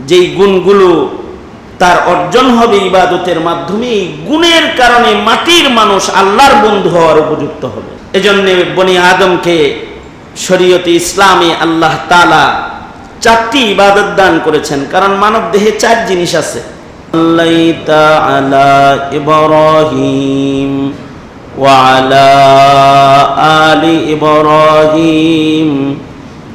যেই গুণগুলো তার অর্জন হবে ইবাদতের মাধ্যমে এই গুণের কারণে মাটির মানুষ আল্লাহর বন্ধু হওয়ার উপযুক্ত হবে এজন্য বনি আদমকে শরীয়তে ইসলামে আল্লাহ তালা চারটি ইবাদত দান করেছেন কারণ মানব দেহে চার জিনিস আছে সাল্লাইতা আলা ইব্রাহিম وعلى آل إبراهيم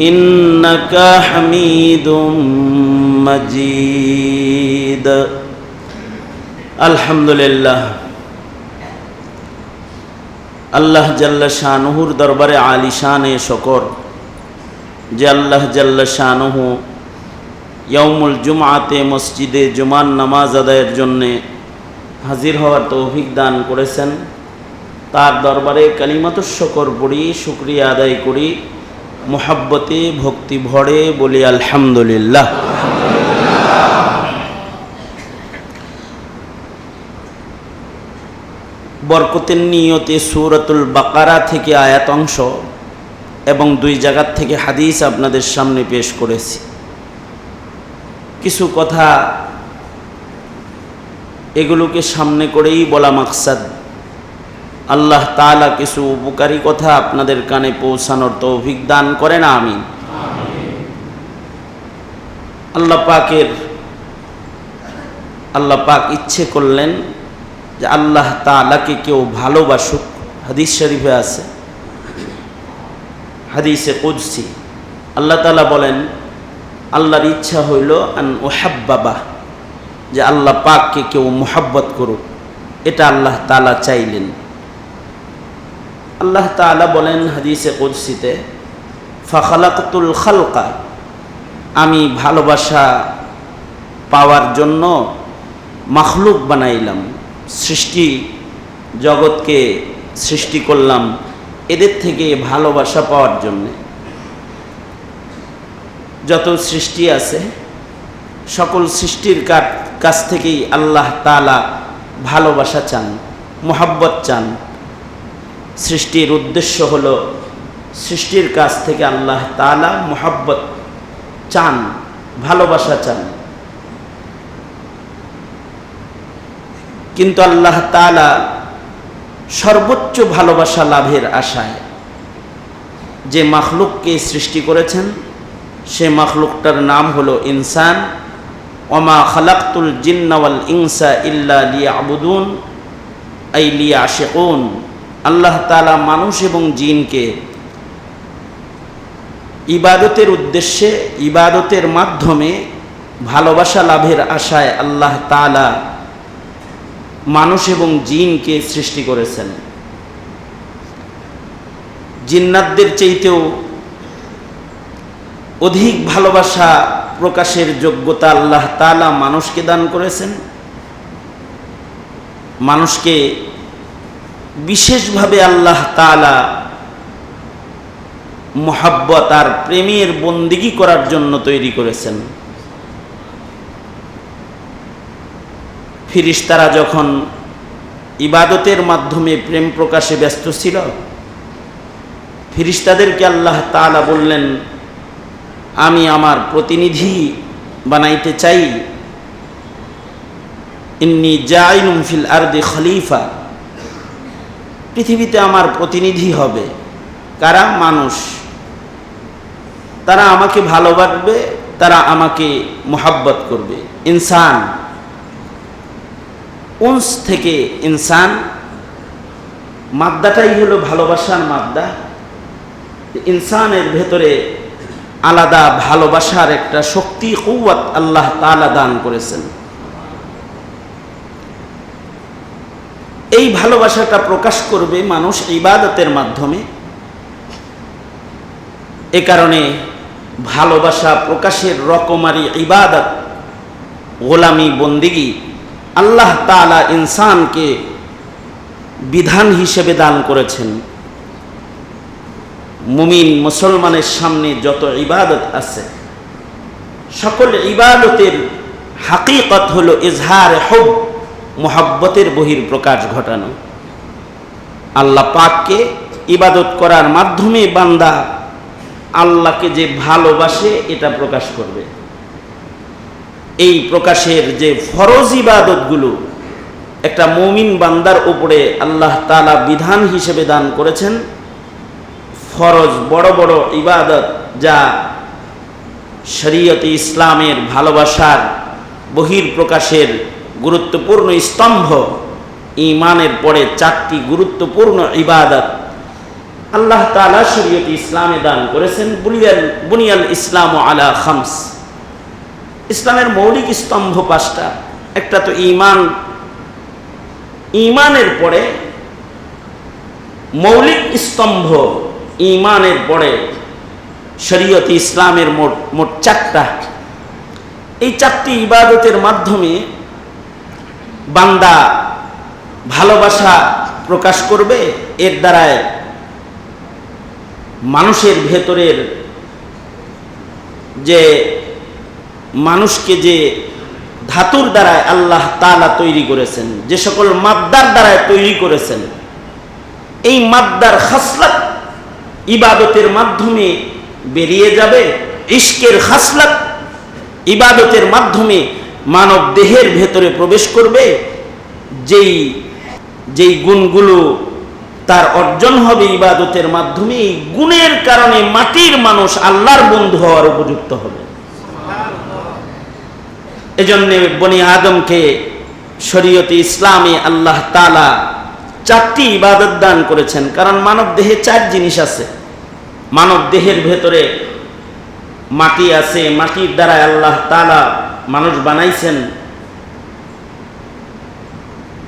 إنك حميد مجيد الحمد لله আল্লাহ জাল্লা শাহনুহুর দরবারে আলী শানে শকর যে আল্লাহ জাল্লা শাহনুহু ইয়মুল জুমাতে মসজিদে জুমান নামাজ আদায়ের জন্যে হাজির হওয়ার তৌফিক দান করেছেন তার দরবারে কালিমাত শকর পড়ি শুক্রিয়া আদায় করি মোহাব্বতে ভক্তি ভরে বলি আলহামদুলিল্লাহ। বরকতের নিয়তে সুরতুল বাকারা থেকে আয়াত অংশ এবং দুই জায়গার থেকে হাদিস আপনাদের সামনে পেশ করেছি। কিছু কথা এগুলোকে সামনে করেই বলা মাকসাদ। আল্লাহ তালা কিছু উপকারী কথা আপনাদের কানে পৌঁছানোর তৌফিক দান করে না আমি আল্লাহ পাকের, আল্লাহ পাক ইচ্ছে করলেন যে আল্লাহ তালাকে কেউ ভালোবাসুক। হাদিস শরীফে আছে, হাদিসে কুদসি। আল্লাহ তালা বলেন, আল্লাহর ইচ্ছা হইল আন ওহাব্বাবা যে আল্লাহ পাককে কেউ মোহাব্বত করুক। এটা আল্লাহ তালা চাইলেন। আল্লাহ তালা বলেন হাদিসে কুদসিতে ফাখালাকুল খালকা আমি ভালোবাসা পাওয়ার জন্য মাখলুক বানাইলাম, সৃষ্টি জগৎকে সৃষ্টি করলাম এদের থেকে ভালোবাসা পাওয়ার জন্যে। যত সৃষ্টি আছে, সকল সৃষ্টির কাছ থেকেই আল্লাহ তালা ভালোবাসা চান, মোহাব্বত চান সৃষ্টির উদ্দেশ্য হল সৃষ্টির কাছ থেকে আল্লাহ তালা মোহাব্বত চান, ভালোবাসা চান। কিন্তু আল্লাহ তালা সর্বোচ্চ ভালোবাসা লাভের আশায় যে মাখলুককে সৃষ্টি করেছেন, সে মাখলুকটার নাম হলো ইনসান। ওমা খালাক্তুল জিন্নাওয়াল ইনসা ইল্লা লিয়া আবুদুন আই লিয়া আশেকুন আল্লাহ তালা মানুষ এবং জিনকে ইবাদতের উদ্দেশ্যে, ইবাদতের মাধ্যমে ভালোবাসা লাভের আশায় আল্লাহ তালা মানুষ এবং জিনকে সৃষ্টি করেছেন। জিন্নাতদের চাইতেও অধিক ভালোবাসা প্রকাশের যোগ্যতা আল্লাহ তালা মানুষকে দান করেছেন। মানুষকে বিশেষভাবে আল্লাহ তালা মোহাব্বত আর প্রেমের বন্দিগি করার জন্য তৈরি করেছেন। ফিরিস্তারা যখন ইবাদতের মাধ্যমে প্রেম প্রকাশে ব্যস্ত ছিল, ফিরিস্তাদেরকে আল্লাহ তালা বললেন, আমি আমার প্রতিনিধি বানাইতে চাই। ইন্নি জাইনুম ফিল আরদে খলিফা। পৃথিবীতে আমার প্রতিনিধি হবে। কারা? মানুষ। তারা আমাকে ভালোবাসবে, তারা আমাকে মোহাব্বত করবে। ইনসান। উন্স থেকে ইনসান। মাদ্দাটাই হলো ভালোবাসার মাদ্দা। ইনসানের ভেতরে আলাদা ভালোবাসার একটা শক্তি কৌয়াত আল্লাহ তালা দান করেছেন। এই ভালোবাসাটা প্রকাশ করবে মানুষ ইবাদতের মাধ্যমে। এ কারণে ভালোবাসা প্রকাশের রকমারি ইবাদত, গোলামি, বন্দিগি আল্লাহ তাআলা ইনসানকে বিধান হিসেবে দান করেছেন। মুমিন মুসলমানের সামনে যত ইবাদত আছে, সকল ইবাদতের হাকিকত হলো ইজহার হব মোহাব্বতের বহির প্রকাশ ঘটানো। আল্লাহ পাককে ইবাদত করার মাধ্যমে বান্দা আল্লাহকে যে ভালোবাসে এটা প্রকাশ করবে। এই প্রকাশের যে ফরজ ইবাদতগুলো একটা মমিন বান্দার উপরে আল্লাহ তালা বিধান হিসেবে দান করেছেন, ফরজ বড় বড় ইবাদত যা শরীয়তে ইসলামের ভালোবাসার বহির প্রকাশের গুরুত্বপূর্ণ স্তম্ভ। ইমানের পরে চারটি গুরুত্বপূর্ণ ইবাদত। আল্লাহ তালা শরীয়ত ইসলামে দান করেছেন বুনিয়াল বুনিয়াল ইসলাম আলা খামস। ইসলামের মৌলিক স্তম্ভ পাঁচটা। একটা তো ইমান ইমানের পরে মৌলিক স্তম্ভ। ইমানের পরে শরীয়ত ইসলামের মোট মোট চারটা। এই চারটি ইবাদতের মাধ্যমে বান্দা ভালোবাসা প্রকাশ করবে, এর দ্বারায় মানুষের ভেতরের যে মানুষকে যে ধাতুর দ্বারায় আল্লাহ তালা তৈরি করেছেন, যে সকল মাদ্দার দ্বারায় তৈরি করেছেন, এই মাদ্দার খাসলাত ইবাদতের মাধ্যমে বেরিয়ে যাবে, ইশকের খাসলাত ইবাদতের মাধ্যমে মানব দেহের ভেতরে প্রবেশ করবে, যেই যেই গুণগুলো তার অর্জন হবে ইবাদতের মাধ্যমে, এই গুণের কারণে মাটির মানুষ আল্লাহর বন্ধু হওয়ার উপযুক্ত হবে। এজন্য বনি আদমকে শরীয়তে ইসলামে আল্লাহ তালা চারটি ইবাদত দান করেছেন, কারণ মানব দেহে চার জিনিস আছে। মানব দেহের ভেতরে মাটি আছে, মাটির দ্বারা আল্লাহ তালা মানুষ বানাইছেন,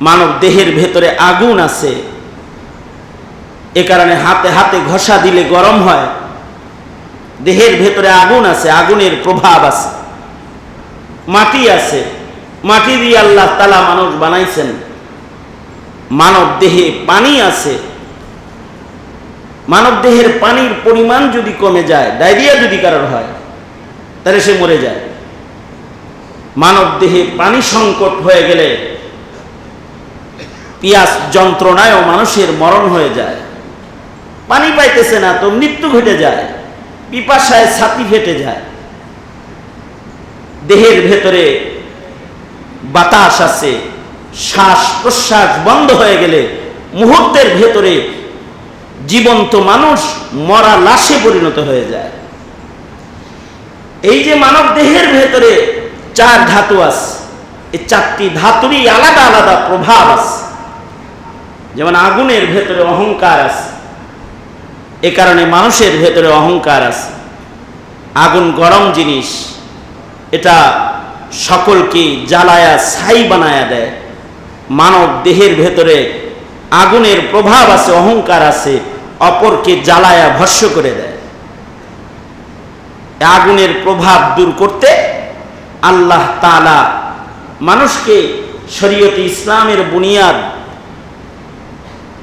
মানব দেহের ভেতরে আগুন আছে, এ কারণে হাতে হাতে ঘষা দিলে গরম হয়, দেহের ভেতরে আগুন আছে, আগুনের প্রভাব আছে, মাটি আছে, মাটি দিয়ে আল্লাহ তালা মানুষ বানাইছেন, মানব দেহে পানি আছে, মানব দেহের পানির পরিমাণ যদি কমে যায়, ডায়রিয়া যদি কারোর হয়, তাহলে সে মরে যায়। মানব দেহে পানি সংকট হয়ে গেলে পিয়াস যন্ত্রণায়ও মানুষের মরণ হয়ে যায়। পানি পাইতেছে না তো মৃত্যু ঘটে যায়, পিপাসায় ছাতি ফেটে যায়। দেহের ভেতরে বাতাস আছে শ্বাস প্রশ্বাস বন্ধ হয়ে গেলে মুহূর্তের ভেতরে জীবন্ত মানুষ মরা লাশে পরিণত হয়ে যায়। এই যে মানব দেহের ভেতরে চার ধাতু আছে। এই চারটি ধাতুরই আলাদা আলাদা প্রভাব আছে। যেমন আগুনের ভেতরে অহংকার আছে। এ কারণে মানুষের ভেতরে অহংকার আছে। আগুন গরম জিনিস। এটা সকলকে জ্বালায়া, ছাই বানায়া দেয়। মানব দেহের ভেতরে আগুনের প্রভাব আছে, অহংকার আছে, অপরকে জ্বালায়া ভস্য করে দেয়। আগুনের প্রভাব দূর করতে আল্লাহ তালা মানুষকে শরীয়তে ইসলামের বুনিয়াদ,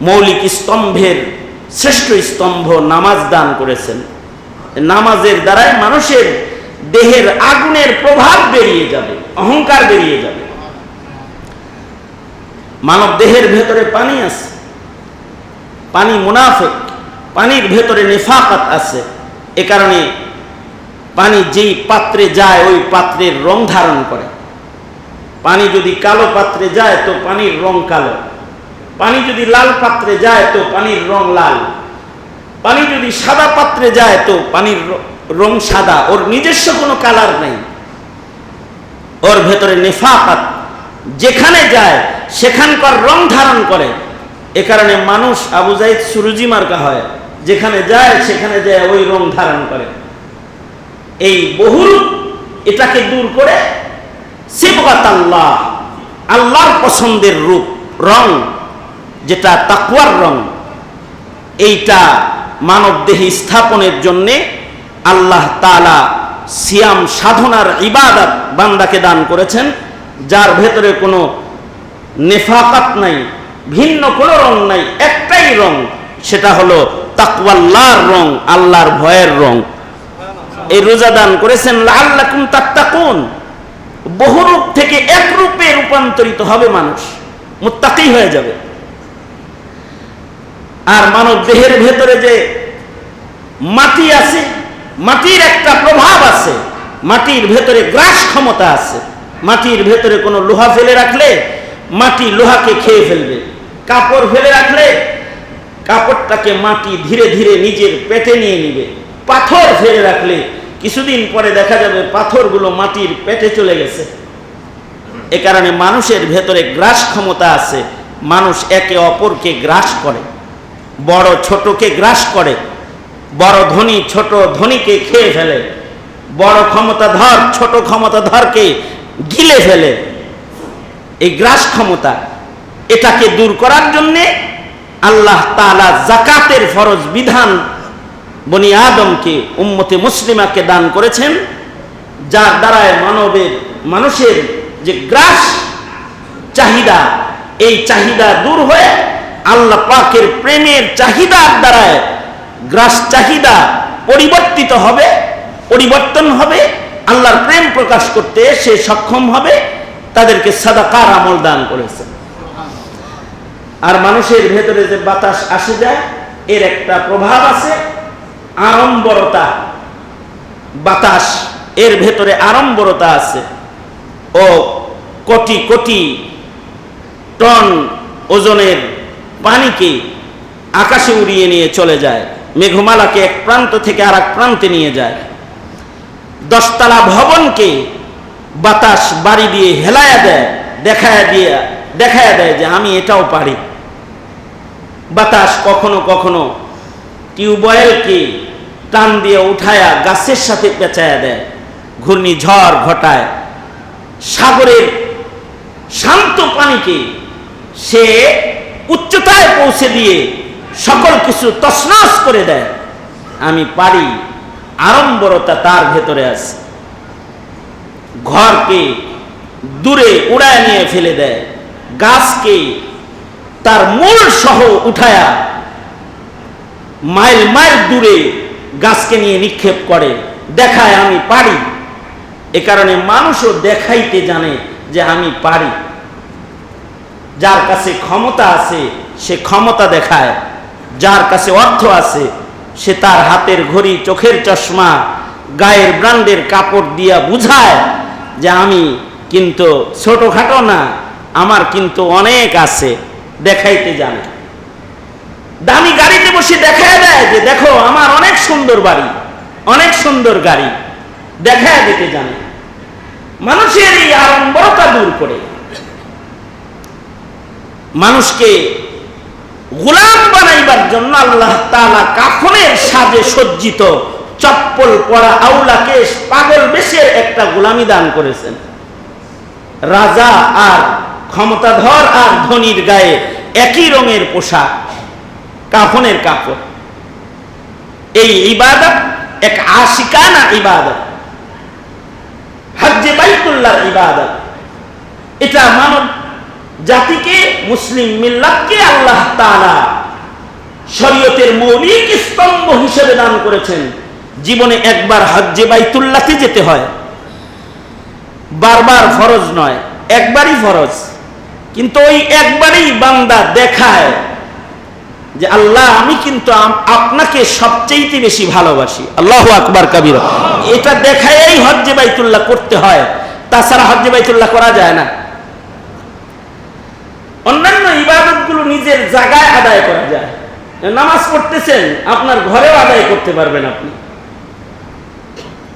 মৌলিক স্তম্ভের শ্রেষ্ঠ স্তম্ভ নামাজ দান করেছেন। নামাজের দ্বারাই মানুষের দেহের আগুনের প্রভাব বেরিয়ে যাবে, অহংকার বেরিয়ে যাবে। মানব দেহের ভেতরে পানি আছে, পানি মুনাফেক, পানির ভেতরে নেফাকাত আছে। এ কারণে পানি যেই পাত্রে যায়, ওই পাত্রের রং ধারণ করে। পানি যদি কালো পাত্রে যায়, তো পানির রং কালো। পানি যদি লাল পাত্রে যায়, তো পানির রং লাল। পানি যদি সাদা পাত্রে যায়, তো পানির রং সাদা। ওর নিজস্ব কোনো কালার নেই। ওর ভেতরে নেফাকাত যেখানে যায়, সেখানকার রং ধারণ করে। এ কারণে মানুষ আবু জাইদ সুরুজি মার্কা হয়। যেখানে যায়, সেখানে যায়, ওই রং ধারণ করে। এই বহুরূপ এটাকে দূর করে সিবগাত আল্লাহ আল্লাহর পছন্দের রূপ, রং, যেটা তাকুয়ার রং, এইটা মানব দেহে স্থাপনের জন্যে আল্লাহ তালা সিয়াম সাধনার ইবাদত বান্দাকে দান করেছেন, যার ভেতরে কোনো নেফাকাত নাই, ভিন্ন কোনো রং নাই, একটাই রং, সেটা হলো তাকওয়াল্লাহর রং, আল্লাহর ভয়ের রং। এই রোজা দান করেছেন আল্লাকুম তাত্তাকুন। বহু রূপ থেকে এক রূপে রূপান্তরিত হবে মানুষ, মুত্তাকি হয়ে যাবে। আর মানব দেহের ভেতরে যে মাটি আছে, মাটির একটা প্রভাব আছে, মাটির ভেতরে গ্রাস ক্ষমতা আছে, মাটির ভেতরে কোনো লোহা ফেলে রাখলে মাটি লোহাকে খেয়ে ফেলবে। কাপড় ফেলে রাখলে কাপড়টাকে মাটি ধীরে ধীরে নিজের পেটে নিয়ে নিবে। পাথর ফেলে রাখলে কিছুদিন পরে দেখা যাবে পাথরগুলো মাটির পেটে চলে গেছে। এ কারণে মানুষের ভেতরে গ্রাস ক্ষমতা আছে। মানুষ একে অপরকে গ্রাস করে। বড় ছোটকে গ্রাস করে। বড় ধনী ছোট ধনীকে খেয়ে ফেলে। বড় ক্ষমতাধর ছোট ক্ষমতাধরকে গিলে ফেলে। এই গ্রাস ক্ষমতা, এটাকে দূর করার জন্যে আল্লাহ তাআলা জাকাতের ফরজ বিধান বনি আদমকে উম্মতে মুসলিমাকে দান করেছেন, যার দ্বারায় মানবের, মানুষের যে গ্রাস চাহিদা, এই চাহিদা দূর হয়ে আল্লাহ পাকের প্রেমের চাহিদার দ্বারায় গ্রাস চাহিদা পরিবর্তিত হবে, পরিবর্তন হবে, আল্লাহর প্রেম প্রকাশ করতে সে সক্ষম হবে, তাদেরকে সাদাকার আমল দান করেছে। আর মানুষের ভেতরে যে বাতাস আসে যায়, এর একটা প্রভাব আছে আড়ম্বরতা, বাতাস, এর ভেতরে আড়ম্বরতা আছে। ও কোটি কোটি টন ওজনের পানিকে আকাশে উড়িয়ে নিয়ে চলে যায়, মেঘমালাকে এক প্রান্ত থেকে আর প্রান্তে নিয়ে যায়। দশতলা ভবনকে বাতাস বাড়ি দিয়ে হেলায়া দেয়, দেখায়া দিয়ে, দেখায়া দেয় যে আমি এটাও পারি। বাতাস কখনো কখনো টিউবওয়েলকে টান দিয়ে উঠায়া গাছের সাথে পেঁচায়া দেয়। ঘূর্ণিঝড় ঘটায়। সাগরের শান্ত পানিকে সে উচ্চতায় পৌঁছে দিয়ে সকল কিছু তছনছ করে দেয়। আমি পারি আড়ম্বরতা তার ভেতরে আছে। ঘরকে দূরে উড়ায় নিয়ে ফেলে দেয়। গাছকে তার মূল সহ উঠায়া মাইল মাইল দূরে গাছকে নিয়ে নিক্ষেপ করে, দেখায় আমি পারি। এ কারণে মানুষও দেখাইতে জানে যে আমি পারি। যার কাছে ক্ষমতা আছে, সে ক্ষমতা দেখায়। যার কাছে অর্থ আছে, সে তার হাতের ঘড়ি, চোখের চশমা, গায়ের ব্র্যান্ডের কাপড় দিয়া বুঝায় যে আমি কিন্তু ছোটখাটো না, আমার কিন্তু অনেক আছে, দেখাইতে জানে। দামি গাড়িতে বসে দেখায় দেয় যে, দেখো, আমার অনেক সুন্দর বাড়ি, অনেক সুন্দর গাড়ি। দেখায় দিতে জানে। মানুষের এই আড়ম্বরতা দূর করে। মানুষকে গোলাম বানাইবার জন্য আল্লাহ তালা কাফনের সাজে সজ্জিত চপ্পল পরা আউলাকে পাগল বেশের একটা গোলামি দান করেছেন। রাজা আর ক্ষমতাধর আর ধনির গায়ে একই রঙের পোশাক। কাফনের কাপড় এই ইবাদত এক আশিকানা ইবাদত। হজ্জে বাইতুল্লাহর ইবাদত। এটা মানব জাতিকে, মুসলিম মিল্লাতকে আল্লাহ তাআলা শরীয়তের মৌলিক স্তম্ভ হিসেবে দান করেছেন। জীবনে একবার হজ্জে বাইতুল্লাহতে যেতে হয়। বারবার ফরজ নয়, একবারই ফরজ। কিন্তু ওই একবারই বান্দা দেখায়। যে আল্লাহ, আমি কিন্তু আপনাকে সবচেয়েতে বেশি ভালোবাসি। আল্লাহ আকবার কাবির। এটা দেখাই হজ্জে বাইতুল্লাহ করতে হয়। তাছাড়া হজ্জে বাইতুল্লাহ করা যায় না। অন্যান্য ইবাদতগুলো নিজের জায়গায় আদায় করা যায়। নামাজ পড়তেছেন, আপনার ঘরেও আদায় করতে পারবেন আপনি।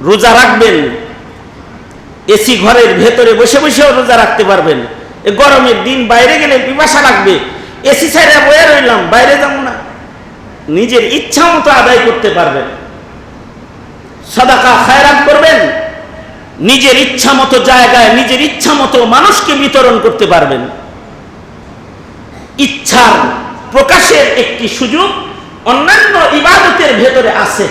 রোজা রাখবেন। এসি ঘরের ভেতরে বসে বসেও রোজা রাখতে পারবেন। গরমের দিন বাইরে গেলে পিপাসা লাগবে। এসি সাইডে বয়ে রইলাম, বাইরে যাব না। নিজের ইচ্ছা মতো আদায় করতে পারবেন। সদাকা খায়রাত করবেন, নিজের ইচ্ছা মতো জায়গায়, নিজের ইচ্ছা মতো মানুষকে বিতরণ করতে পারবেন। ইচ্ছার প্রকাশের একটি সুযোগ অন্যান্য ইবাদতের ভেতরে আছে।